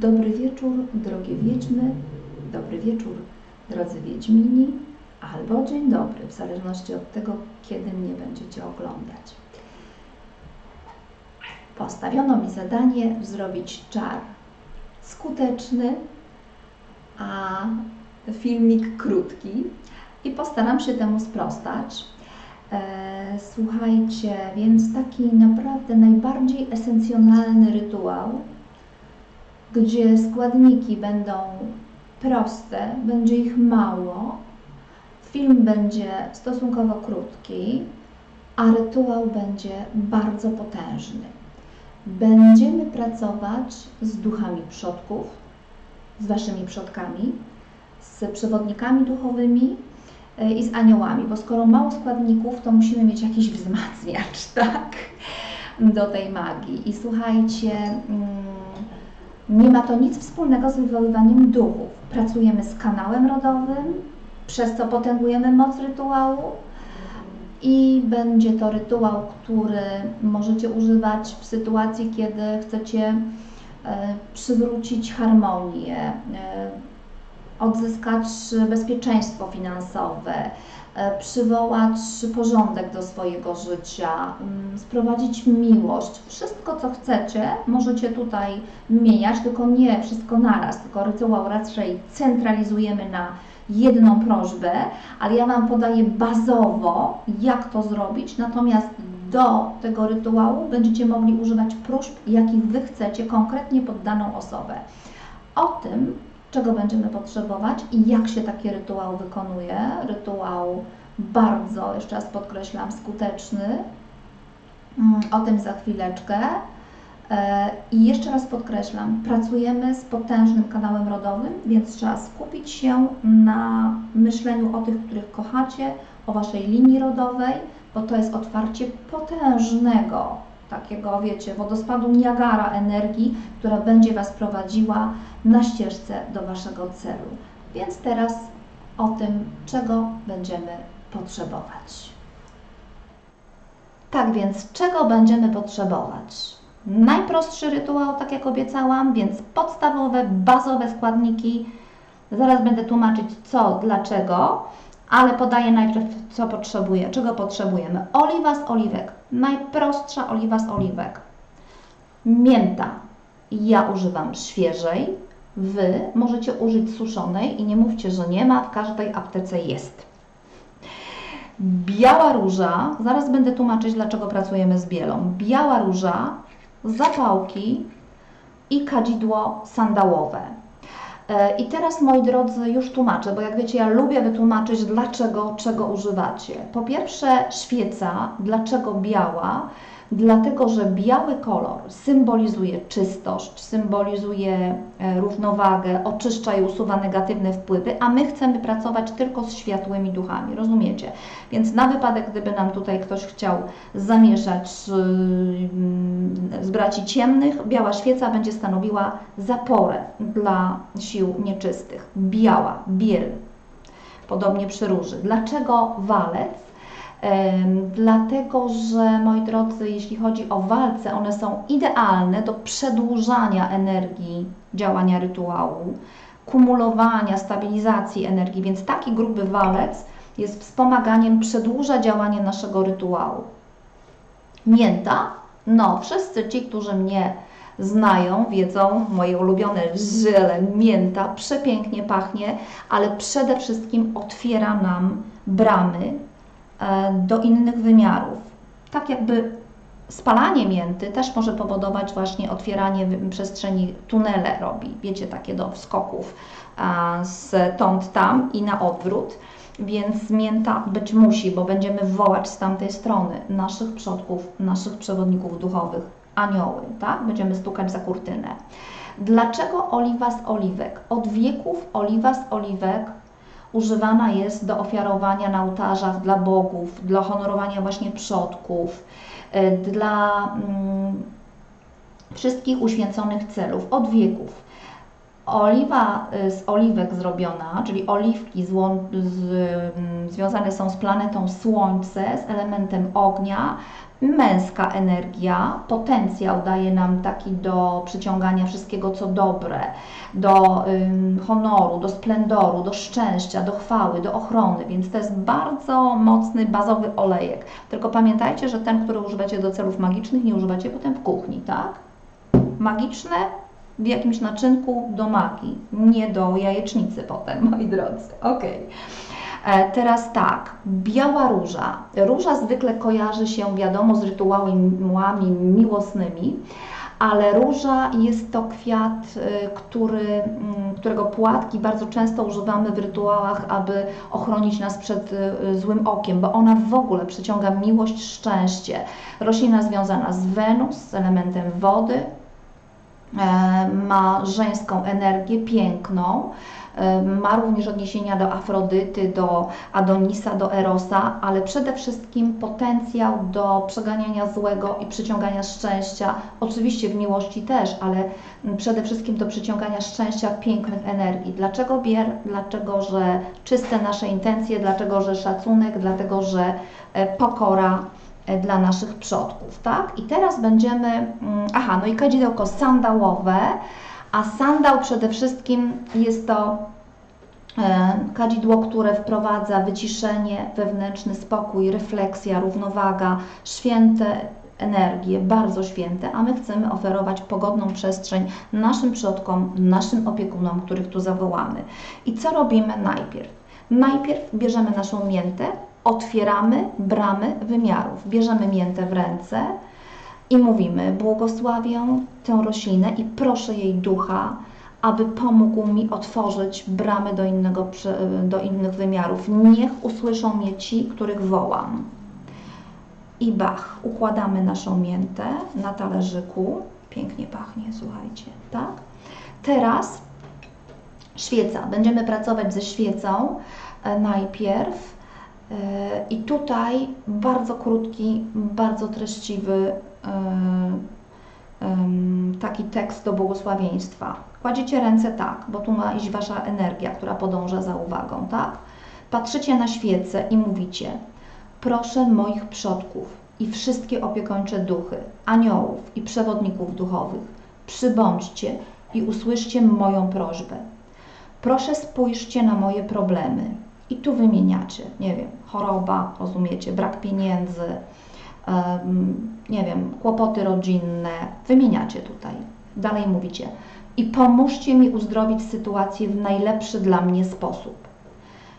Dobry wieczór, drogie wiedźmy, dobry wieczór, drodzy wiedźmini, albo dzień dobry, w zależności od tego, kiedy mnie będziecie oglądać. Postawiono mi zadanie zrobić czar skuteczny, a filmik krótki i postaram się temu sprostać. E, Słuchajcie, więc taki naprawdę najbardziej esencjonalny rytuał, gdzie składniki będą proste, będzie ich mało, film będzie stosunkowo krótki, a rytuał będzie bardzo potężny. Będziemy pracować z duchami przodków, z Waszymi przodkami, z przewodnikami duchowymi e, i z aniołami, bo skoro mało składników, to musimy mieć jakiś wzmacniacz, tak? Do tej magii. I słuchajcie, mm, nie ma to nic wspólnego z wywoływaniem duchów. Pracujemy z kanałem rodowym, przez co potęgujemy moc rytuału i będzie to rytuał, który możecie używać w sytuacji, kiedy chcecie e, przywrócić harmonię, e, odzyskać bezpieczeństwo finansowe, przywołać porządek do swojego życia, mm, sprowadzić miłość. Wszystko, co chcecie, możecie tutaj mieniać, tylko nie wszystko naraz, tylko rytuał raczej centralizujemy na jedną prośbę, ale ja Wam podaję bazowo, jak to zrobić, natomiast do tego rytuału będziecie mogli używać próśb, jakich Wy chcecie konkretnie pod daną osobę. O tym, czego będziemy potrzebować i jak się taki rytuał wykonuje. Rytuał bardzo, jeszcze raz podkreślam, skuteczny. Mm, O tym za chwileczkę. E, I jeszcze raz podkreślam, pracujemy z potężnym kanałem rodowym, więc trzeba skupić się na myśleniu o tych, których kochacie, o Waszej linii rodowej, bo to jest otwarcie potężnego, takiego, wiecie, wodospadu Niagara energii, która będzie Was prowadziła na ścieżce do Waszego celu. Więc teraz o tym, czego będziemy potrzebować. Tak więc, czego będziemy potrzebować? Najprostszy rytuał, tak jak obiecałam, więc podstawowe, bazowe składniki. Zaraz będę tłumaczyć co, dlaczego, ale podaję najpierw co potrzebuję, czego potrzebujemy. Oliwa z oliwek, najprostsza oliwa z oliwek. Mięta, ja używam świeżej, Wy możecie użyć suszonej i nie mówcie, że nie ma, w każdej aptece jest. Biała róża, zaraz będę tłumaczyć, dlaczego pracujemy z bielą. Biała róża, zapałki i kadzidło sandałowe. E, I teraz, moi drodzy, już tłumaczę, bo jak wiecie, ja lubię wytłumaczyć, dlaczego, czego używacie. Po pierwsze, świeca. Dlaczego biała? Dlatego, że biały kolor symbolizuje czystość, symbolizuje e, równowagę, oczyszcza i usuwa negatywne wpływy, a my chcemy pracować tylko z światłymi duchami, rozumiecie? Więc na wypadek, gdyby nam tutaj ktoś chciał zamieszać z, mm, z braci ciemnych, biała świeca będzie stanowiła zaporę dla sił nieczystych. Biała, biel. Podobnie przy róży. Dlaczego walec? Dlatego, że moi drodzy, jeśli chodzi o walce, one są idealne do przedłużania energii działania rytuału, kumulowania, stabilizacji energii, więc taki gruby walec jest wspomaganiem, przedłuża działanie naszego rytuału. Mięta, no wszyscy ci, którzy mnie znają, wiedzą, moje ulubione żyle, mięta, przepięknie pachnie, ale przede wszystkim otwiera nam bramy do innych wymiarów. Tak jakby spalanie mięty też może powodować właśnie otwieranie przestrzeni, tunele robi, wiecie, takie do wskoków stąd tam i na odwrót. Więc mięta być musi, bo będziemy wołać z tamtej strony naszych przodków, naszych przewodników duchowych, anioły, tak? Będziemy stukać za kurtynę. Dlaczego oliwa z oliwek? Od wieków oliwa z oliwek używana jest do ofiarowania na ołtarzach dla bogów, dla honorowania właśnie przodków, y, dla mm, wszystkich uświęconych celów od wieków. Oliwa y, z oliwek zrobiona, czyli oliwki z, z, mm, związane są z planetą Słońce, z elementem ognia, męska energia, potencjał daje nam taki do przyciągania wszystkiego, co dobre, do ym, honoru, do splendoru, do szczęścia, do chwały, do ochrony, więc to jest bardzo mocny, bazowy olejek. Tylko pamiętajcie, że ten, który używacie do celów magicznych, nie używacie potem w kuchni, tak? Magiczne w jakimś naczynku do magii, nie do jajecznicy potem, moi drodzy. Okej. E, Teraz tak, biała róża. Róża zwykle kojarzy się, wiadomo, z rytuałami miłosnymi, ale róża jest to kwiat, y, który, mm, którego płatki bardzo często używamy w rytuałach, aby ochronić nas przed y, złym okiem, bo ona w ogóle przyciąga miłość, szczęście. Roślina związana z Wenus, z elementem wody, e, ma żeńską energię, piękną. Ma również odniesienia do Afrodyty, do Adonisa, do Erosa, ale przede wszystkim potencjał do przeganiania złego i przyciągania szczęścia. Oczywiście w miłości też, ale m, przede wszystkim do przyciągania szczęścia, pięknych energii. Dlaczego bier? Dlaczego, że czyste nasze intencje, dlaczego, że szacunek, dlatego, że e, pokora e, dla naszych przodków, tak? I teraz będziemy, mm, aha, no i kadzidełko sandałowe, a sandał przede wszystkim jest to e, kadzidło, które wprowadza wyciszenie, wewnętrzny spokój, refleksja, równowaga, święte energie, bardzo święte, a my chcemy oferować pogodną przestrzeń naszym przodkom, naszym opiekunom, których tu zawołamy. I co robimy najpierw? Najpierw bierzemy naszą miętę, otwieramy bramy wymiarów. Bierzemy miętę w ręce i mówimy: Błogosławię tę roślinę i proszę jej ducha, aby pomógł mi otworzyć bramy do, innego, do innych wymiarów. Niech usłyszą mnie ci, których wołam. I bach, układamy naszą miętę na talerzyku. Pięknie pachnie, słuchajcie, tak? Teraz świeca. Będziemy pracować ze świecą e, najpierw. E, I tutaj bardzo krótki, bardzo treściwy taki tekst do błogosławieństwa. Kładziecie ręce tak, bo tu ma iść Wasza energia, która podąża za uwagą, tak? Patrzycie na świecę i mówicie: Proszę moich przodków i wszystkie opiekuńcze duchy, aniołów i przewodników duchowych, przybądźcie i usłyszcie moją prośbę. Proszę spójrzcie na moje problemy. I tu wymieniacie, nie wiem, choroba, rozumiecie, brak pieniędzy, nie wiem, kłopoty rodzinne. Wymieniacie tutaj. Dalej mówicie. I pomóżcie mi uzdrowić sytuację w najlepszy dla mnie sposób.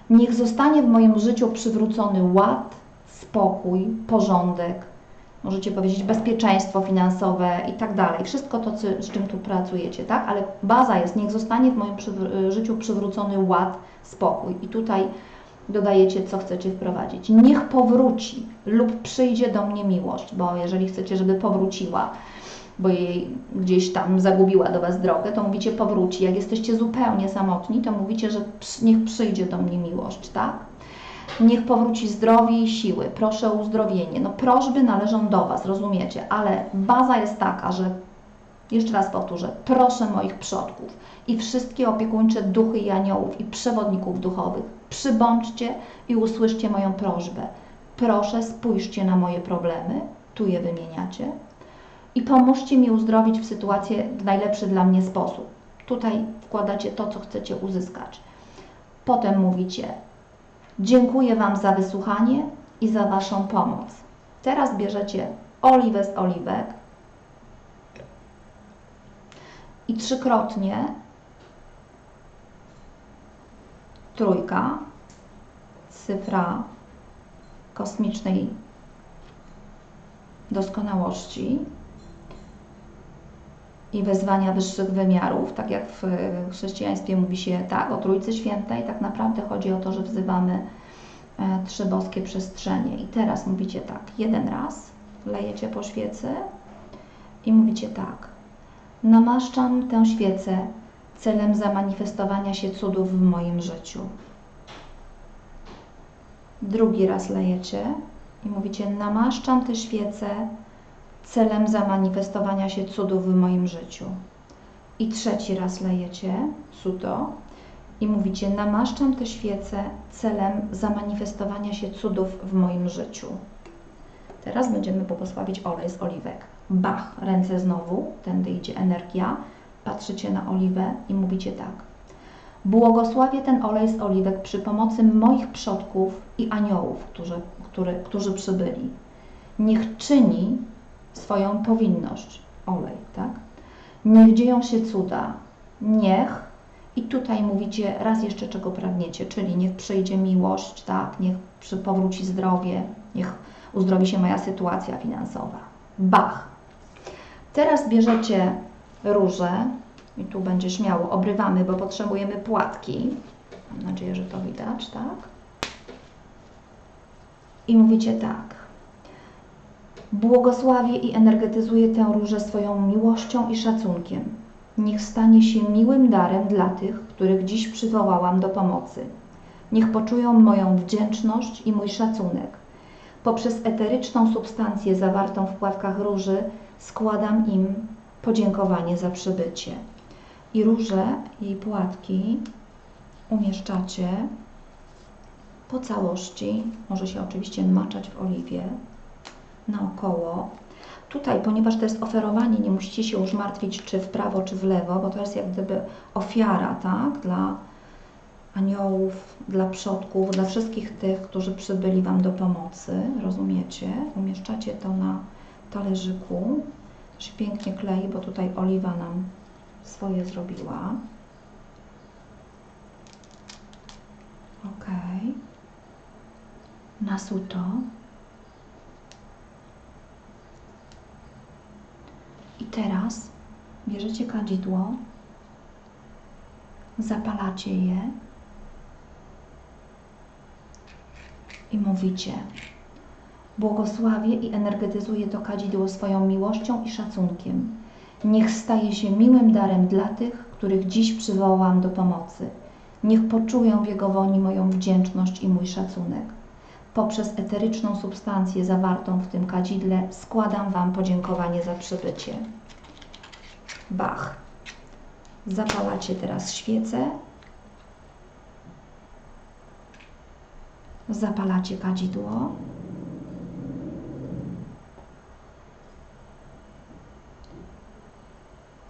Niech zostanie w moim życiu przywrócony ład, spokój, porządek. Możecie powiedzieć bezpieczeństwo finansowe i tak dalej. Wszystko to, z czym tu pracujecie, tak? Ale baza jest, niech zostanie w moim życiu przywrócony ład, spokój. I tutaj dodajecie, co chcecie wprowadzić. Niech powróci lub przyjdzie do mnie miłość, bo jeżeli chcecie, żeby powróciła, bo jej gdzieś tam zagubiła do Was drogę, to mówicie powróci. Jak jesteście zupełnie samotni, to mówicie, że niech przyjdzie do mnie miłość, tak? Niech powróci zdrowie i siły. Proszę o uzdrowienie. No prośby należą do Was, rozumiecie, ale baza jest taka, że jeszcze raz powtórzę, proszę moich przodków i wszystkie opiekuńcze duchy i aniołów i przewodników duchowych, przybądźcie i usłyszcie moją prośbę. Proszę, spójrzcie na moje problemy, tu je wymieniacie, i pomóżcie mi uzdrowić w sytuację w najlepszy dla mnie sposób. Tutaj wkładacie to, co chcecie uzyskać. Potem mówicie: Dziękuję Wam za wysłuchanie i za Waszą pomoc. Teraz bierzecie oliwę z oliwek i trzykrotnie trójka, cyfra kosmicznej doskonałości i wezwania wyższych wymiarów, tak jak w chrześcijaństwie mówi się tak o Trójcy Świętej, tak naprawdę chodzi o to, że wzywamy e, trzy boskie przestrzenie. I teraz mówicie tak, jeden raz lejecie po świecy i mówicie tak, namaszczam tę świecę celem zamanifestowania się cudów w moim życiu. Drugi raz lejecie i mówicie, namaszczam tę świecę celem zamanifestowania się cudów w moim życiu. I trzeci raz lejecie sudo i mówicie: Namaszczam te świece celem zamanifestowania się cudów w moim życiu. Teraz będziemy błogosławić olej z oliwek. Bach, ręce znowu, tędy idzie energia. Patrzycie na oliwę i mówicie tak. Błogosławię ten olej z oliwek przy pomocy moich przodków i aniołów, którzy, który, którzy przybyli. Niech czyni swoją powinność. Olej, tak? Niech dzieją się cuda. Niech, i tutaj mówicie raz jeszcze czego pragniecie, czyli niech przyjdzie miłość, tak? Niech powróci zdrowie, niech uzdrowi się moja sytuacja finansowa. Bach. Teraz bierzecie róże i tu będzie śmiało, obrywamy, bo potrzebujemy płatki. Mam nadzieję, że to widać, tak? I mówicie tak. Błogosławię i energetyzuję tę różę swoją miłością i szacunkiem. Niech stanie się miłym darem dla tych, których dziś przywołałam do pomocy. Niech poczują moją wdzięczność i mój szacunek. Poprzez eteryczną substancję zawartą w płatkach róży składam im podziękowanie za przybycie. I róże, jej płatki umieszczacie po całości. Może się oczywiście maczać w oliwie naokoło. Tutaj, ponieważ to jest oferowanie, nie musicie się już martwić, czy w prawo, czy w lewo, bo to jest jak gdyby ofiara, tak, dla aniołów, dla przodków, dla wszystkich tych, którzy przybyli Wam do pomocy, rozumiecie? Umieszczacie to na talerzyku. Się pięknie klei, bo tutaj oliwa nam swoje zrobiła. Ok. Nasuto. I teraz bierzecie kadzidło, zapalacie je i mówicie: Błogosławię i energetyzuję to kadzidło swoją miłością i szacunkiem. Niech staje się miłym darem dla tych, których dziś przywołam do pomocy. Niech poczują w jego woni moją wdzięczność i mój szacunek. Poprzez eteryczną substancję zawartą w tym kadzidle składam Wam podziękowanie za przybycie. Bach. Zapalacie teraz świecę. Zapalacie kadzidło.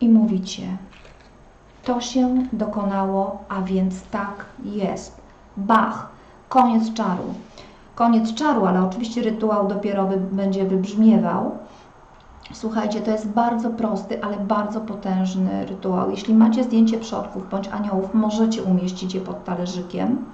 I mówicie: To się dokonało, a więc tak jest. Bach. Koniec czaru. Koniec czaru, ale oczywiście rytuał dopiero będzie wybrzmiewał. Słuchajcie, to jest bardzo prosty, ale bardzo potężny rytuał. Jeśli macie zdjęcie przodków bądź aniołów, możecie umieścić je pod talerzykiem.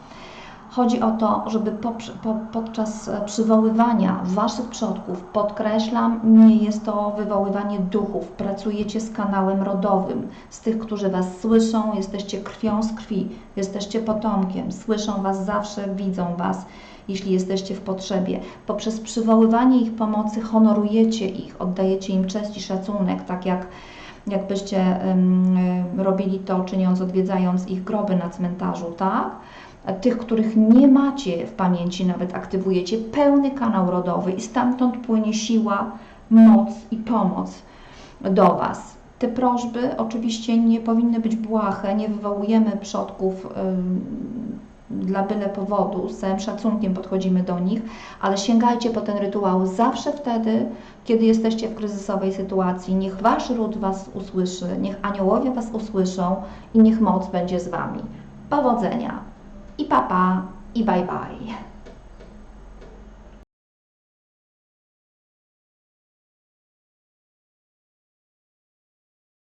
Chodzi o to, żeby po, po, podczas przywoływania Waszych przodków, podkreślam, nie jest to wywoływanie duchów. Pracujecie z kanałem rodowym, z tych, którzy Was słyszą, jesteście krwią z krwi, jesteście potomkiem, słyszą Was zawsze, widzą Was jeśli jesteście w potrzebie. Poprzez przywoływanie ich pomocy honorujecie ich, oddajecie im cześć i szacunek, tak jak jakbyście um, robili to, czyniąc, odwiedzając ich groby na cmentarzu, tak? Tych, których nie macie w pamięci, nawet aktywujecie pełny kanał rodowy i stamtąd płynie siła, moc i pomoc do Was. Te prośby oczywiście nie powinny być błahe, nie wywołujemy przodków dla byle powodu, z całym szacunkiem podchodzimy do nich, ale sięgajcie po ten rytuał zawsze wtedy, kiedy jesteście w kryzysowej sytuacji. Niech Wasz ród Was usłyszy, niech aniołowie Was usłyszą i niech moc będzie z Wami. Powodzenia i papa i bye bye.